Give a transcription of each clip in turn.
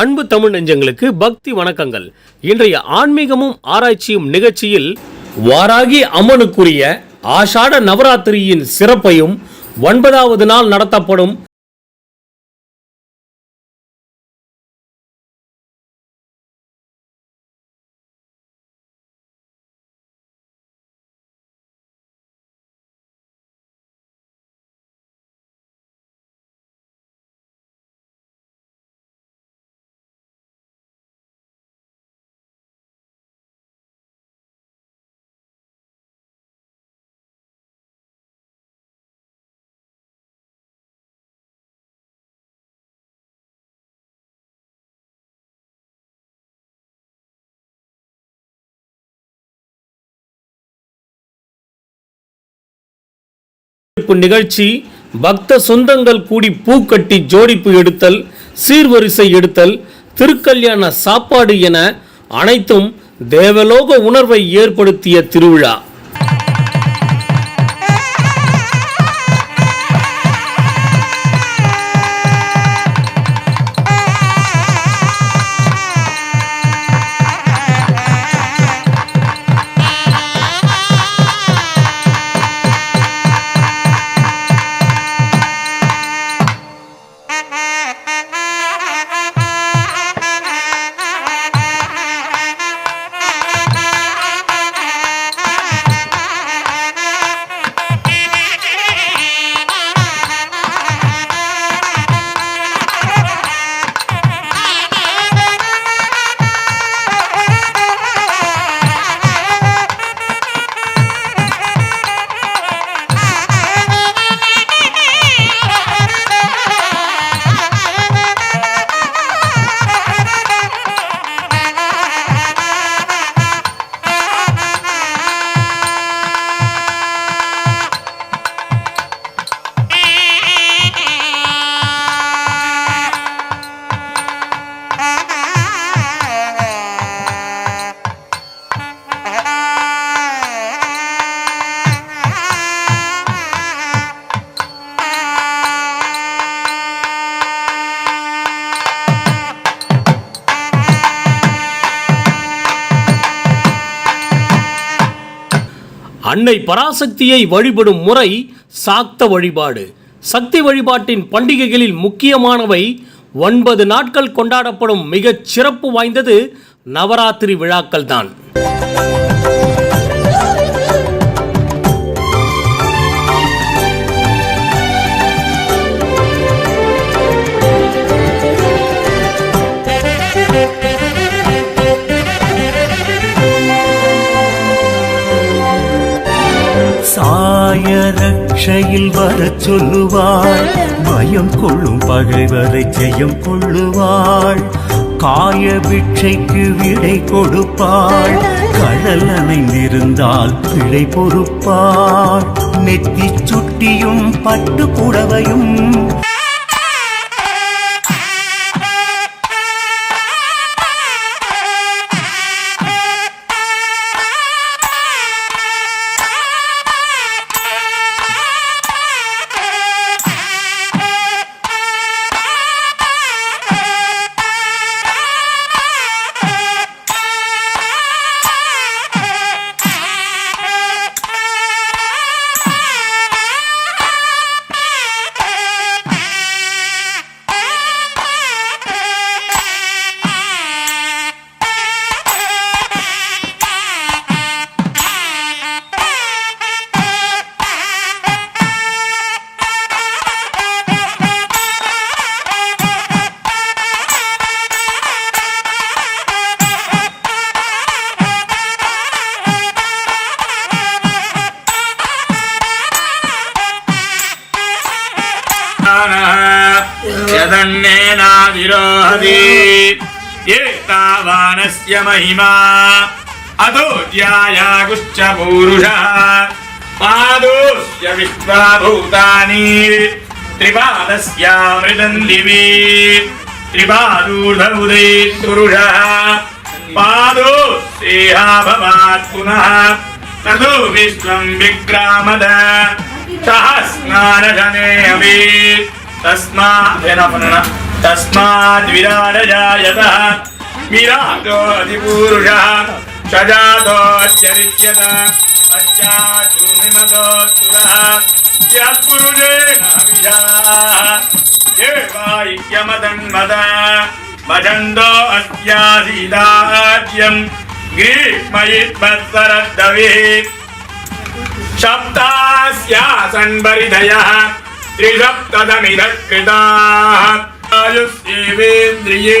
அன்பு தமிழ் நெஞ்சங்களுக்கு பக்தி வணக்கங்கள். இன்றைய ஆன்மீகமும் ஆராய்ச்சியும் நிகழ்ச்சியில் வாராகி அம்மனுக்குரிய ஆஷாட நவராத்திரியின் சிறப்பையும் ஒன்பதாவது நாள் நடத்தப்படும் நிகழ்ச்சி பக்த சொந்தங்கள் கூடி பூக்கட்டி ஜோடிப்பு எடுத்தல் சீர்வரிசை எடுத்தல் திருக்கல்யாண சாப்பாடு என அனைத்தும் தேவலோக உணர்வை ஏற்படுத்திய திருவிழா. அன்னை பராசக்தியை வழிபடும் முறை சாக்த வழிபாடு. சக்தி வழிபாட்டின் பண்டிகைகளில் முக்கியமானவை ஒன்பது நாட்கள் கொண்டாடப்படும் மிகச் சிறப்பு வாய்ந்தது நவராத்திரி விழாக்கள் தான் ரக்ஷையில் வரச் சொல்லுவாள். பயம் கொள்ளும் பகைவரை ஜெயம் கொள்ளுவாள். காய பிட்சைக்கு விடை கொடுப்பாள். கடல் அணைந்திருந்தால் பிழை பொறுப்பாள். நெத்தி சுட்டியும் பட்டு புடவையும் यस्य महिमा अतो यायागुश्च पूरुषः पादोऽस्य विश्वा भूतानि त्रिपादस्यामृतम् दिवि त्रिपादूर्धमुदैत्पुरुषः पादो देहाभवात् पुनः। ततो विश्वम् विक्रामद सः स्नानधने अपि तस्माद्विराडजायतः विराटो अधिपूरुषः सजातोच्चरिच्यत पश्चाद्रूमिमदोत्तुरः यत्पुरुषेण हविषाः देवा इत्यमदन्मदा भजन्तो आयुष्येवेन्द्रिये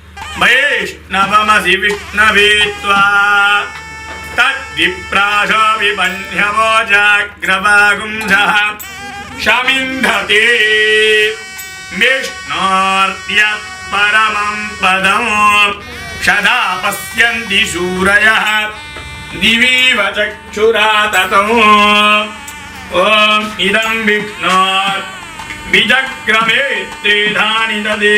वैष्णवमसि विष्णवे त्वा तद्विप्राशो विबन्ध्यवो जाग्रवागुंसः शमिन्धते विष्णोर्यत् परमं पदम् सदा पश्यन्ति शूरयः दिवीव चक्षुरा ततो। ॐ इदं विष्णोर् विचक्रमे त्रिधानि ददे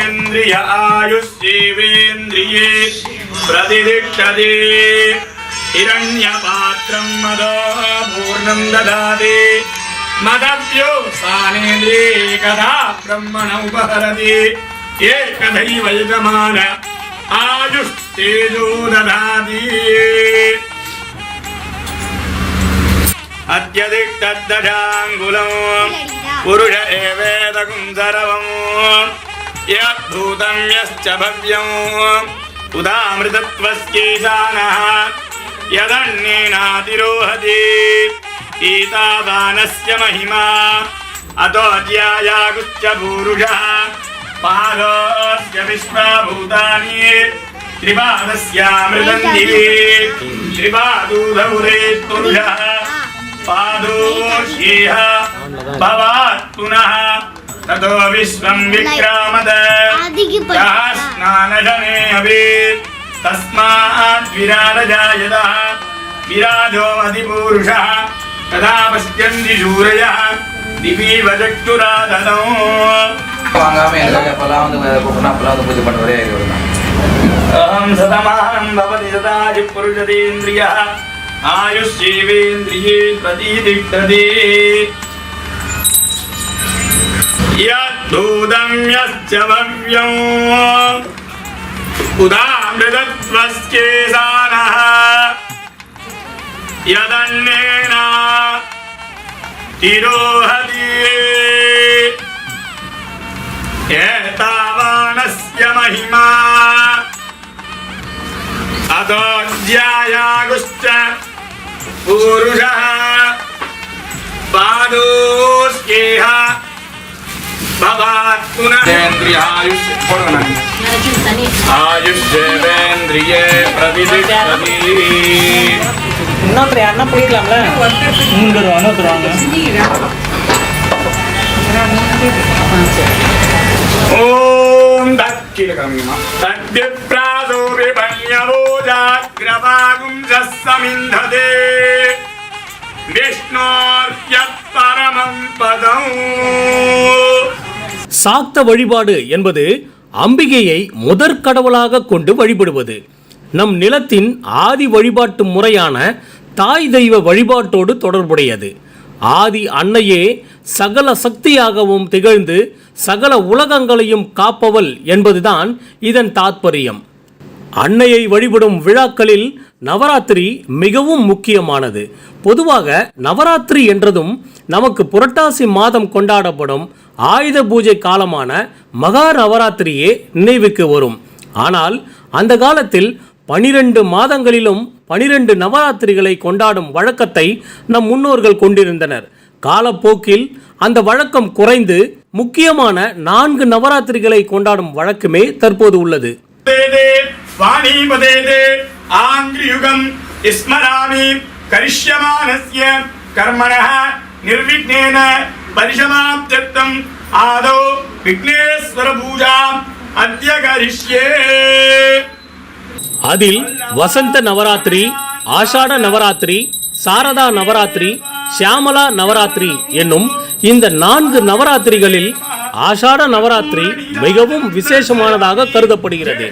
पुरुषतेन्द्रिय आयुष्येवेन्द्रिये प्रतिष्ठते हिरण्यपात्रं मदो पूर्णं ददाति मदव्यो सानेन्द्रिये कदा ब्रह्मण उपहरति एकदैव यजमान आयुस्तेजो ददाति अत्यधिक्तद्दशाङ्गुलम् पुरुष एवेदकुं सर्वम् यद्धूतं यश्च भव्यम् उदामृतत्वस्येशानः यदन्येनातिरोहति। एतादानस्य महिमा। अतो ज्यायागुच्च भूरुषः। पादस्य विश्वाभूतानि। त्रिपादस्यामृतन्दिवे त्रिपादूधमुरे पुरुषः पादोष्येह भवात् पुनः। ततो विश्वं विक्रामद आदिकी पड- यः स्नानशने अभेत् तस्मात् विराजजायतः विराजो अधिपूरुषः तदा पश्यन्ति शूरयः दिवीव चक्षुरादनौ வாங்காம எனக்கு அப்பெல்லாம் வந்து கூப்பிட்டா அப்பெல்லாம் வந்து பூஜை பண்ணுறதே இவர் தான் अहं सतमानं भवति सदा पुरुषतेन्द्रियः आयुष्येवेन्द्रिये प्रतिष्ठते यद्भूतं यश्च भव्यम्। उदामृतत्वस्येसानः यदन्नेन तिरोहति। एतावानस्य महिमा। अतोऽध्यायागुश्च पूरुषः। पादोस्येह भगात् पुनरेन्द्रियायुष्य आयुष्येवेन्द्रिये प्रविदिष्टति இன்னொருத்தர் யாருன்னா போயிடலாம்ல இன்னொரு இன்னொருத்தர் வாங்க ஓம் தக்கில கரங்கம்மா தட்டி பிராதோ விபண்யவோ ஜாக்ரவாகும் சசமிந்ததே விஷ்ணோர்யப் பரமம் பதம் சாக்த வழிபாடு என்பது அம்பிகையை முதற் கடவுளாக கொண்டு வழிபடுவது. நம் நிலத்தின் ஆதி வழிபாட்டு முறையான தாய் தெய்வ வழிபாட்டோடு தொடர்புடையது. ஆதி அன்னையே சகல சக்தியாகவும் திகழ்ந்து சகல உலகங்களையும் காப்பவள் என்பதுதான் இதன் தாத்பரியம். அன்னையை வழிபடும் விழாக்களில் நவராத்திரி மிகவும் முக்கியமானது. பொதுவாக நவராத்திரி என்றதும் நமக்கு புரட்டாசி மாதம் கொண்டாடப்படும் ஆயுத பூஜை காலமான மகா நவராத்திரியே நினைவுக்கு வரும். ஆனால் அந்த காலத்தில் பனிரெண்டு மாதங்களிலும் பனிரெண்டு நவராத்திரிகளை கொண்டாடும் வழக்கத்தை நம் முன்னோர்கள் கொண்டிருந்தனர். காலப்போக்கில் அந்த வழக்கம் குறைந்து முக்கியமான நான்கு நவராத்திரிகளை கொண்டாடும் வழக்கமே தற்போது உள்ளது. ஆங்கிரியுகம் ஸ்மராமி கரிஷ்யமானஸ்ய கர்மணः நிர்விக்னேன பரிசமாப்தம் ஆதோ விக்னேஸ்வர பூஜா அத்ய கரிஷ்யே அதில் வசந்த நவராத்திரி ஆஷாட நவராத்திரி சாரதா நவராத்திரி சியாமலா நவராத்திரி என்னும் இந்த நான்கு நவராத்திரிகளில் ஆஷாட நவராத்திரி மிகவும் விசேஷமானதாக கருதப்படுகிறது.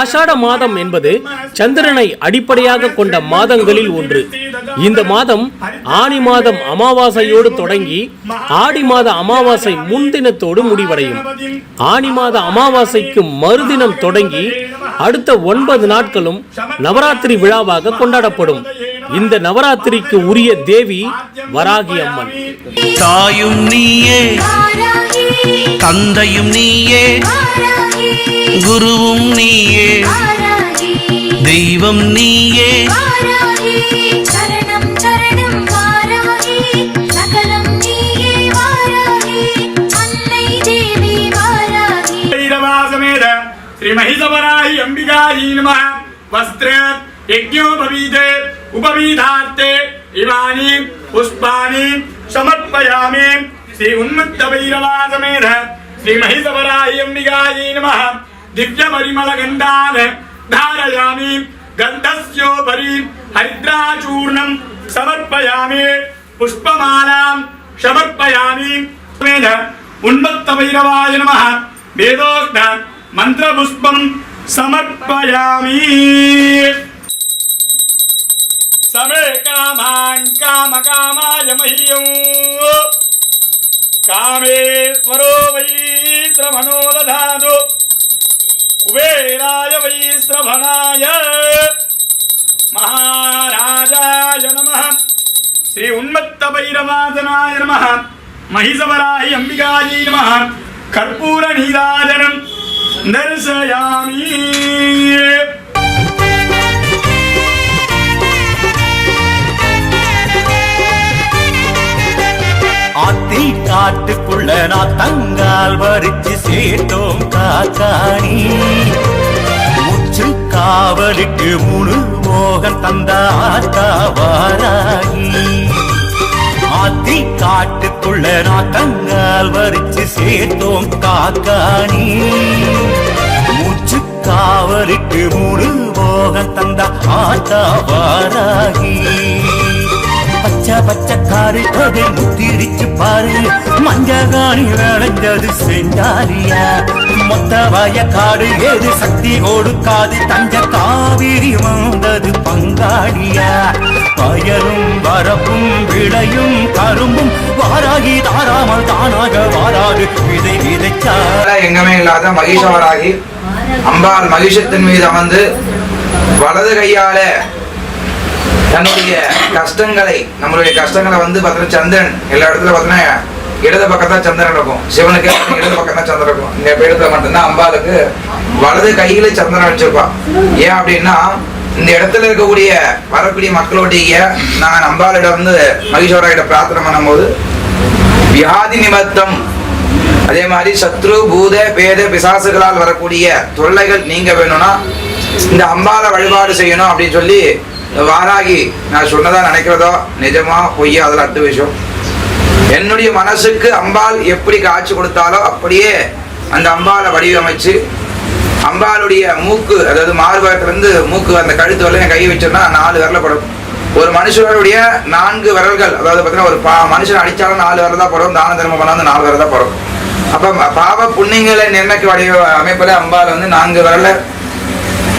ஆஷாட மாதம் என்பது சந்திரனை அடிப்படையாக கொண்ட மாதங்களில் ஒன்று. இந்த மாதம் ஆனி மாதம் அமாவாசையோடு தொடங்கி ஆடி மாத அமாவாசை முன்தினத்தோடு முடிவடையும். ஆனி மாத அமாவாசைக்கு மறுதினம் தொடங்கி அடுத்த ஒன்பது நாட்களும் நவராத்திரி விழாவாக கொண்டாடப்படும். இந்த நவராத்திரிக்கு உரிய தேவி வராகி அம்மன் தாயும் நீயே தந்தையும் நீயே குருவும் நீயே தெய்வம் நீயே சரணம் சரணம் வாராகி சகலம் நீயே வாராகி அன்னை தேவி வாராகி भैरवासमेत श्रीमहिषवराहि अम्बिकायै नमः वस्त्र यज्ञोपवीते उपवीतार्थे इमानि पुष्पाणि समर्पयामि। श्री श्रीमहिषवराहि अम्बिकायै नमः। धारयामि। हरिद्राचूर्णं समर्पयामि। पुष्पमालां समर्पयामि। उन्मत्तभैरवाय नमः। वेदोक्त समर्पयामि। సమే కామాన్ కామ కామాయ మహ్యం. కామేశ్వరో వై శ్రవణో దధాను కుబేరాయ వై శ్రవణాయ. మహారాజాయ నమ. శ్రీ ఉన్మత్త భైరవాదనాయ నమ. మహిషవరాయ అంబికాయీ నమ. కర్పూర నీరాజనం. దర్శయామి. ஆத்தி காட்டுக்குள்ள நான் தங்கால் வரிச்சு சேர்த்தோம் காக்காணி முச்சு காவலுக்கு முழு மோகன் தந்த ஆத்தா வாராகி. ஆத்தி காட்டுக்குள்ள நான் தங்கால் வரிச்சு சேர்த்தோம் காக்காணி. மூச்சு காவலுக்கு முழு மோகன் தந்த ஆத்தா வாராகி. பச்சை பச்சை அதை முத்திரிச்சு பாரு. மஞ்ச விளைஞ்சது செஞ்சாரியா மொத்த வய காடு சக்தி கொடுக்காது தஞ்ச காவிரி வந்தது பங்காளியா. பயரும் வரப்பும் விளையும் கரும்பும் வாராகி தாராமல் தானாக வாராது. விதை விதைச்சா. எங்கமே இல்லாத மகிஷவராகி அம்பாள் மகிஷத்தின் மீது அமர்ந்து வலது கையால தன்னுடைய கஷ்டங்களை நம்மளுடைய கஷ்டங்களை வந்து பார்த்தீங்கன்னா சந்திரன் எல்லா இடத்துல பார்த்தீங்கன்னா இடது பக்கம் தான் சந்திரன் இருக்கும். சிவனுக்கு இடது பக்கம் தான் சந்திரன் இருக்கும். இந்த இடத்துல மட்டும்தான் அம்பாளுக்கு வலது கையில சந்திரன் வச்சிருப்பான். ஏன் அப்படின்னா இந்த இடத்துல இருக்கக்கூடிய வரக்கூடிய மக்களுடைய நான் அம்பாளிடம் வந்து மகிஷவரா கிட்ட பிரார்த்தனை பண்ணும்போது வியாதி நிமித்தம். அதே மாதிரி சத்ரு பூத பேத பிசாசுகளால் வரக்கூடிய தொல்லைகள் நீங்க வேணும்னா இந்த அம்பால வழிபாடு செய்யணும் அப்படின்னு சொல்லி வாராகி நான் சொன்னதா நினைக்கிறதோ? நிஜமா பொய்யா? அதில் அடுத்த விஷயம். என்னுடைய மனசுக்கு அம்பாள் எப்படி காட்சி கொடுத்தாலோ அப்படியே அந்த அம்பாலை வடிவமைச்சு அம்பாளுடைய மூக்கு அதாவது மார்பகத்திலிருந்து மூக்கு அந்த கழுத்து வரல என் கை வச்சோம்னா நாலு விரல படும். ஒரு மனுஷனுடைய நான்கு விரல்கள் அதாவது பார்த்தீங்கன்னா ஒரு பா மனுஷன் அடித்தாலும் நாலு விரல் தான் படும் தான தர்மம் பண்ணாலும் நாலு விரல் தான் படும். அப்போ பாவ புண்ணியங்களை நிர்ணயிக்க வடிவ அமைப்பில் அம்பாள் வந்து நான்கு விரல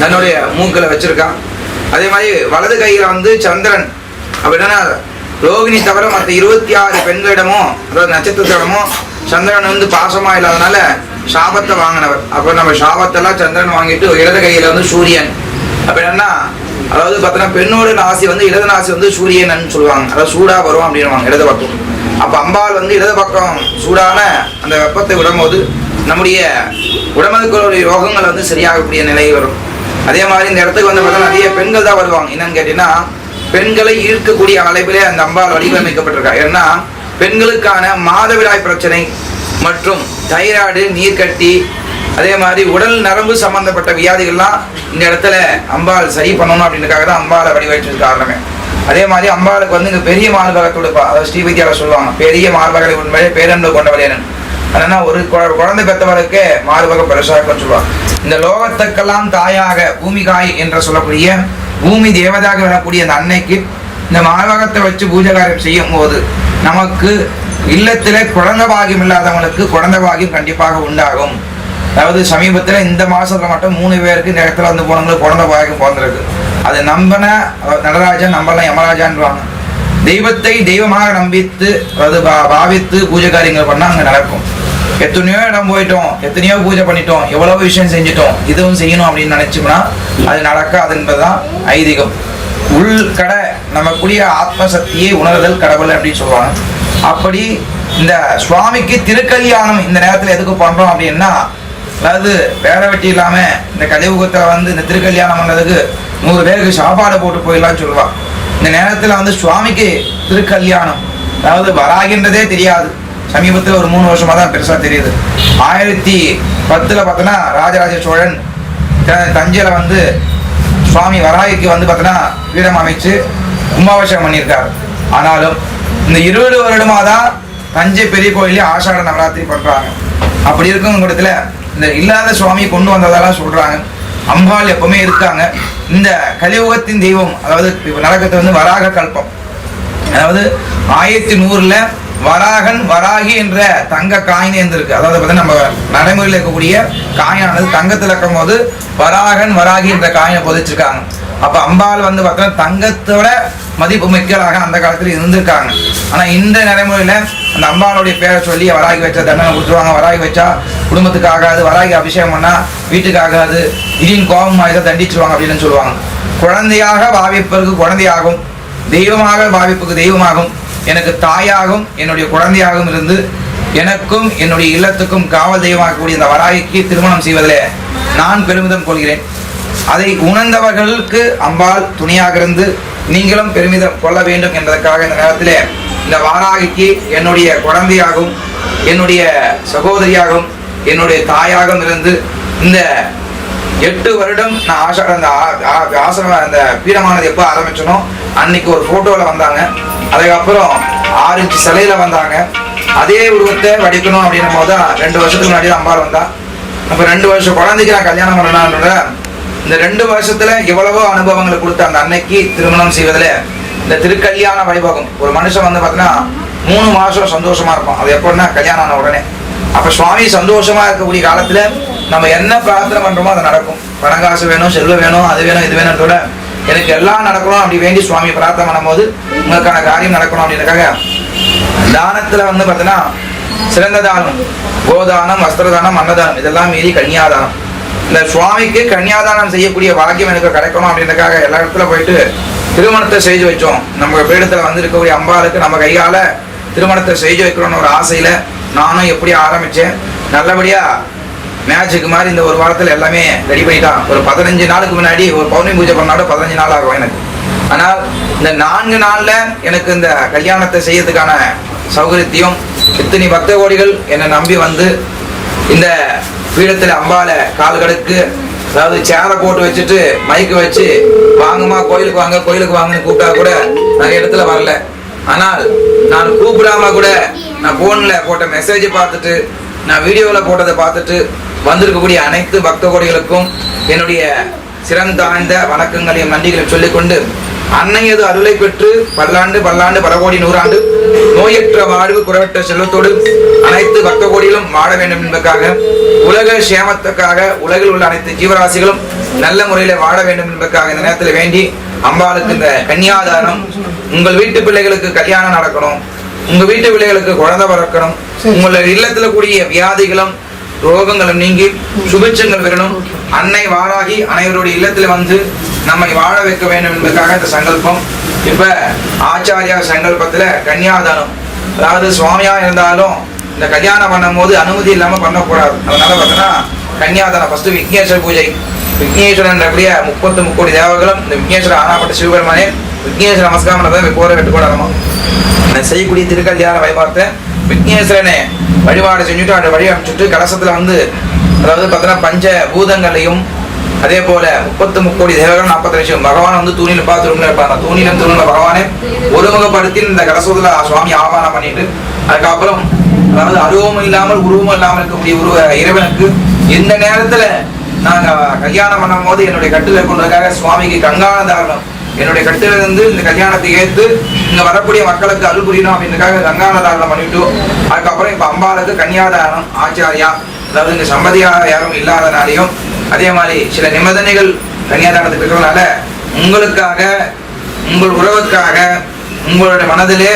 தன்னுடைய மூக்கில் வச்சுருக்கான் அதே மாதிரி வலது கையில் வந்து சந்திரன். அப்படின்னா ரோகிணி தவிர மற்ற இருபத்தி ஆறு பெண்களிடமும் அதாவது நட்சத்திரத்திடமும் சந்திரன் வந்து பாசமா இல்லாதனால சாபத்தை வாங்கினவர். அப்போ நம்ம சாபத்தெல்லாம் சந்திரன் வாங்கிட்டு இடது கையில வந்து சூரியன். அப்படின்னா என்னன்னா அதாவது பார்த்தோன்னா பெண்ணோட நாசி வந்து இடது நாசி வந்து சூரியன் சொல்லுவாங்க. அதாவது சூடா வரும் அப்படின்னுவாங்க இடது பக்கம். அப்ப அம்பாள் வந்து இடது பக்கம் சூடான அந்த வெப்பத்தை விடும்போது நம்முடைய உடம்புகளுடைய ரோகங்கள் வந்து சரியாகக்கூடிய நிலை வரும். அதே மாதிரி இந்த இடத்துக்கு வந்து பார்த்தா நிறைய பெண்கள் தான் வருவாங்க. என்னன்னு கேட்டீங்கன்னா பெண்களை ஈர்க்கக்கூடிய அளவிலே அந்த அம்பாள் வடிவமைக்கப்பட்டிருக்கா. ஏன்னா பெண்களுக்கான மாதவிடாய் பிரச்சனை மற்றும் தைராய்டு நீர்க்கட்டி அதே மாதிரி உடல் நரம்பு சம்பந்தப்பட்ட வியாதிகள்லாம் இந்த இடத்துல அம்பாள் சரி பண்ணணும் அப்படின்றக்காக தான் அம்பாளை வடிவமைச்சது காரணமே. அதே மாதிரி அம்பாளுக்கு வந்து இங்கே பெரிய மார்பக கொடுப்பா அதாவது ஸ்ரீவித்யால சொல்லுவாங்க பெரிய மார்பகளை உண்மையிலே பேரன்பு கொண்டவளேனன் அதனால ஒரு குழந்தை பெற்றவருக்கு மார்பகம் பெருசாக இருக்கும்னு சொல்லுவாங்க இந்த லோகத்துக்கெல்லாம் தாயாக பூமிகாய் என்று சொல்லக்கூடிய பூமி தேவதாக வரக்கூடிய அந்த அன்னைக்கு இந்த மார்பகத்தை வச்சு பூஜை காரியம் செய்யும் போது நமக்கு இல்லத்திலே குழந்தை பாகியம் இல்லாதவங்களுக்கு குழந்தை பாகியம் கண்டிப்பாக உண்டாகும். அதாவது சமீபத்தில் இந்த மாதத்தில் மட்டும் மூணு பேருக்கு இந்த இடத்துல வந்து போனவங்களுக்கு குழந்தை பாகியம் பிறந்திருக்கு. அது நம்பின நடராஜன் நம்பலாம் யமராஜான்வாங்க தெய்வத்தை தெய்வமாக நம்பித்து அதாவது பாவித்து பூஜை காரியங்கள் பண்ணால் அங்கே நடக்கும். எத்தனையோ இடம் போயிட்டோம் எத்தனையோ பூஜை பண்ணிட்டோம் எவ்வளவு விஷயம் செஞ்சிட்டோம். இதுவும் செய்யணும் அப்படின்னு நினைச்சோம்னா அது நடக்காது என்பதுதான் ஐதீகம். உள்கடை நமக்குரிய ஆத்மசக்தியை உணர்தல் கடவுள் அப்படின்னு சொல்லுவாங்க. அப்படி இந்த சுவாமிக்கு திருக்கல்யாணம் இந்த நேரத்துல எதுக்கு பண்றோம் அப்படின்னா அதாவது வேலை வெட்டி இல்லாம இந்த கலியுகத்தை வந்து இந்த திருக்கல்யாணம் பண்ணதுக்கு நூறு பேருக்கு சாப்பாடு போட்டு போயிடலாம்னு சொல்லுவான் இந்த நேரத்துல வந்து சுவாமிக்கு திருக்கல்யாணம் அதாவது வராகின்றதே தெரியாது. சமீபத்தில் ஒரு மூணு வருஷமாக தான் பெருசாக தெரியுது. ஆயிரத்தி பத்தில் பார்த்தோன்னா ராஜராஜ சோழன் த- வந்து சுவாமி வராகிக்கு வந்து பார்த்தோன்னா பீடம் அமைச்சு கும்பாபிஷேகம் பண்ணியிருக்காரு. ஆனாலும் இந்த இருபது வருடமாக தான் தஞ்சை பெரிய கோயிலே ஆஷாட நவராத்திரி பண்ணுறாங்க அப்படி இருக்கும் கூடத்தில் இந்த இல்லாத சுவாமியை கொண்டு வந்ததெல்லாம் சொல்கிறாங்க அம்பாள் எப்பவுமே இருக்காங்க. இந்த கலியுகத்தின் தெய்வம் அதாவது நரகத்தை வந்து வராக கல்பம். அதாவது ஆயிரத்தி நூறில் வராகன் வராகி என்ற தங்க காயின் இருந்திருக்கு. அதாவது பார்த்தீங்கன்னா நம்ம நடைமுறையில் இருக்கக்கூடிய காயினானது தங்கத்தில் இருக்கும் போது வராகன் வராகி என்ற காயினை புதைச்சிருக்காங்க. அப்போ அம்பாள் வந்து பார்த்தோன்னா தங்கத்தோட மதிப்பு மிக்கலாக அந்த காலத்தில் இருந்திருக்காங்க. ஆனால் இந்த நடைமுறையில் அந்த அம்பாளுடைய பேரை சொல்லி வராகி வச்சா தண்டனை கொடுத்துருவாங்க. வராகி வச்சா குடும்பத்துக்கு ஆகாது. வராகி அபிஷேகம் பண்ணால் வீட்டுக்கு ஆகாது. இடியின் கோபம் இதை தண்டிச்சிருவாங்க அப்படின்னு சொல்லுவாங்க. குழந்தையாக பாவிப்பதற்கு குழந்தையாகும். தெய்வமாக பாவிப்புக்கு தெய்வமாகும். எனக்கு தாயாகவும் என்னுடைய குழந்தையாகவும் இருந்து எனக்கும் என்னுடைய இல்லத்துக்கும் காவல் தெய்வமாகக்கூடிய இந்த வராகிக்கு திருமணம் செய்வதிலே நான் பெருமிதம் கொள்கிறேன். அதை உணர்ந்தவர்களுக்கு அம்பாள் துணையாக இருந்து நீங்களும் பெருமிதம் கொள்ள வேண்டும் என்பதற்காக இந்த நேரத்தில் இந்த வாராகிக்கு என்னுடைய குழந்தையாகவும் என்னுடைய சகோதரியாகவும் என்னுடைய தாயாகவும் இருந்து இந்த எட்டு வருடம் நான் ஆஷா அந்த ஆ- ஆசிரம அந்த பீடமானது எப்போ ஆரம்பிச்சனோ அன்னைக்கு ஒரு ஃபோட்டோவில் வந்தாங்க. அதுக்கப்புறம் ஆறு இன்ச்சு சிலையில வந்தாங்க. அதே உருவத்தை வடிக்கணும் அப்படின்னும் போது தான் ரெண்டு வருஷத்துக்கு முன்னாடி தான் அம்பாள் வந்தா. அப்போ ரெண்டு வருஷம் குழந்தைக்கு நான் கல்யாணம் பண்ணணும்ன்ற இந்த ரெண்டு வருஷத்துல எவ்வளவோ அனுபவங்களை கொடுத்த அந்த அன்னைக்கு திருமணம் செய்வதில் இந்த திருக்கல்யாண வைபவம். ஒரு மனுஷன் வந்து பார்த்தீங்கன்னா மூணு மாசம் சந்தோஷமா இருக்கும் அது எப்படின்னா கல்யாணம் ஆன உடனே. அப்ப சுவாமி சந்தோஷமா இருக்கக்கூடிய காலத்துல நம்ம என்ன பிரார்த்தனை பண்றோமோ அது நடக்கும். பணங்காசு வேணும் செல்வம் வேணும் அது வேணும் இது வேணும்ன்றத எனக்கு எல்லாம் நடக்கணும் அப்படி வேண்டி சுவாமி பிரார்த்தனை பண்ணும்போது உங்களுக்கான காரியம் நடக்கணும் அப்படின்றக்காக தானத்தில் வந்து பார்த்தீங்கன்னா சிறந்த தானம் கோதானம் வஸ்திரதானம் அன்னதானம் இதெல்லாம் மீறி கன்னியாதானம். இந்த சுவாமிக்கு கன்னியாதானம் செய்யக்கூடிய பாக்கியம் எனக்கு கிடைக்கணும் அப்படின்றக்காக எல்லா இடத்துல போயிட்டு திருமணத்தை செய்து வச்சோம். நம்ம பீடத்தில் வந்து இருக்கக்கூடிய அம்பாளுக்கு நம்ம கையால் திருமணத்தை செய்து வைக்கணும்னு ஒரு ஆசையில் நானும் எப்படி ஆரம்பித்தேன் நல்லபடியாக மேட்சுக்கு மாதிரி இந்த ஒரு வாரத்தில் எல்லாமே ரெடி பண்ணிட்டான். ஒரு பதினஞ்சு நாளுக்கு முன்னாடி ஒரு பௌர்ணமி பூஜை பண்ணாலும் பதினஞ்சு நாள் ஆகும் எனக்கு. ஆனால் இந்த நான்கு நாளில் எனக்கு இந்த கல்யாணத்தை செய்யறதுக்கான சௌகரியத்தையும் இத்தனை பக்த கோடிகள் என்னை நம்பி வந்து இந்த பீடத்தில் அம்பால கால் கடுக்கு அதாவது சேரை போட்டு வச்சுட்டு மைக்கு வச்சு வாங்கம்மா கோயிலுக்கு வாங்க கோயிலுக்கு வாங்கன்னு கூப்பிட்டா கூட நிறைய இடத்துல வரல. ஆனால் நான் கூப்பிடாம கூட நான் போன்ல போட்ட மெசேஜ் பார்த்துட்டு நான் வீடியோவில் போட்டதை பார்த்துட்டு வந்திருக்கக்கூடிய அனைத்து பக்த கோடிகளுக்கும் என்னுடைய சிறந்தாழ்ந்த வணக்கங்களையும் நன்றிகளையும் சொல்லிக்கொண்டு அன்னையது அருளை பெற்று பல்லாண்டு பல்லாண்டு பல கோடி நூறாண்டு நோயற்ற வாழ்வு குறைவற்ற செல்வத்தோடு அனைத்து பக்த கோடிகளும் வாழ வேண்டும் என்பதற்காக உலக சேமத்துக்காக உலகில் உள்ள அனைத்து ஜீவராசிகளும் நல்ல முறையில் வாழ வேண்டும் என்பதற்காக இந்த நேரத்தில் வேண்டி அம்பாளுக்கு இந்த கன்னியாதாரம் உங்கள் வீட்டு பிள்ளைகளுக்கு கல்யாணம் நடக்கணும். உங்க வீட்டு பிள்ளைகளுக்கு குழந்தை பிறக்கணும். உங்களுடைய இல்லத்துல கூடிய வியாதிகளும் ரோகங்களும் நீங்கி சுபிட்சங்கள் பெறணும். அன்னை வாராகி அனைவருடைய இல்லத்தில் வந்து நம்மை வாழ வைக்க வேண்டும் என்பதற்காக இந்த சங்கல்பம். இப்ப ஆச்சாரியா சங்கல்பத்துல கன்னியாதானம். அதாவது சுவாமியா இருந்தாலும் இந்த கல்யாணம் பண்ணும்போது அனுமதி இல்லாம பண்ணக்கூடாது. அதனால பார்த்தீங்கன்னா கன்னியாதானம் ஃபர்ஸ்ட் விக்னேஸ்வர பூஜை. விக்னேஸ்வரன் கூடிய முப்பத்து முக்கோடி தேவர்களும் இந்த விக்னேஸ்வர ஆனாப்பட்ட சிவபெருமானே விக்னேஸ்வர நமஸ்காரம் தான் போற வெட்டுக்கொள்ளணுமா இந்த செய்யக்கூடிய திருக்கல்யாண வழிபாட்டை விக்னேஸ்வரனை வழிபாடு செஞ்சுட்டு அந்த வழி அமைச்சுட்டு கலசத்துல வந்து அதாவது பார்த்தீங்கன்னா பஞ்ச பூதங்களையும் அதே போல முப்பத்து முக்கோடி தேவர்கள் நாற்பத்தி லட்சம் பகவான் வந்து தூணில் பார்த்து ரூம்ல இருப்பாங்க. தூணிலும் தூணில பகவானே ஒருமுகப்படுத்தி இந்த கலசத்துல சுவாமி ஆவானம் பண்ணிட்டு அதுக்கப்புறம் அதாவது அருவமும் இல்லாமல் உருவமும் இல்லாமல் இருக்கக்கூடிய உருவ இறைவனுக்கு இந்த நேரத்துல நாங்க கல்யாணம் பண்ணும் போது என்னுடைய கட்டில கொண்டதுக்காக சுவாமிக்கு கங்கான தாரணம் என்னுடைய கட்டில இருந்து இந்த கல்யாணத்தை ஏற்று இங்க வரக்கூடிய மக்களுக்கு அருள் புரியணும் அப்படின்றதுக்காக கங்கான தாரணம் அதுக்கப்புறம் இப்ப அம்பாளுக்கு கன்னியாதாரம் ஆச்சாரியா அதாவது இங்க சம்பதியா யாரும் இல்லாதனாலையும் அதே மாதிரி சில நிபந்தனைகள் கன்னியாதாரத்துக்கு இருக்கிறதுனால உங்களுக்காக உங்கள் உறவுக்காக உங்களுடைய மனதிலே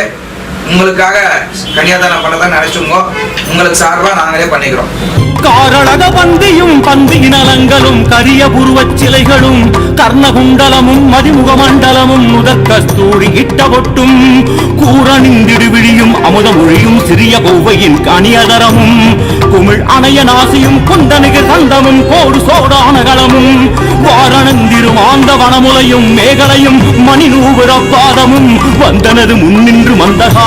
உங்களுக்காக கன்னியாதானம் பண்ணதான் நினைச்சுங்க உங்களுக்கு சார்பா நாங்களே பண்ணிக்கிறோம். காரணக பந்தியும் பந்தியின் அலங்களும் கரிய புருவச் சிலைகளும் கர்ணகுண்டலமும் மதிமுக மண்டலமும் முதற் இட்ட ஒட்டும் கூரணிந்திடு விழியும் அமுத மொழியும் சிறிய கோவையின் கனியதரமும் குமிழ் அணைய நாசியும் குந்தனிக கந்தமும் கோடு சோடானகளமும் வாரணந்திரும் ஆந்த வனமுலையும் மேகலையும் மணிநூபுர பாதமும் வந்தனது முன்னின்று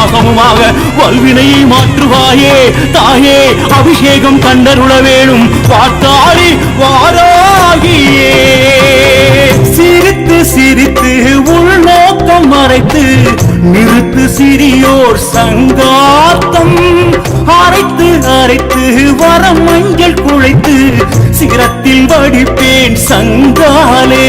மந்தகாசமுமாக வல்வினையை மாற்றுவாயே. தாயே அபிஷேகம் கண்டருள வேணும். பார்த்தாரி வாராகியே. சிரித்து சிரித்து உள்நோக்கம் மறைத்து நிறுத்து சிறியோர் சங்காத்தம் அரைத்து அரைத்து வர மஞ்சள் குழைத்து சிரத்தில் வடிப்பேன் சங்காலே.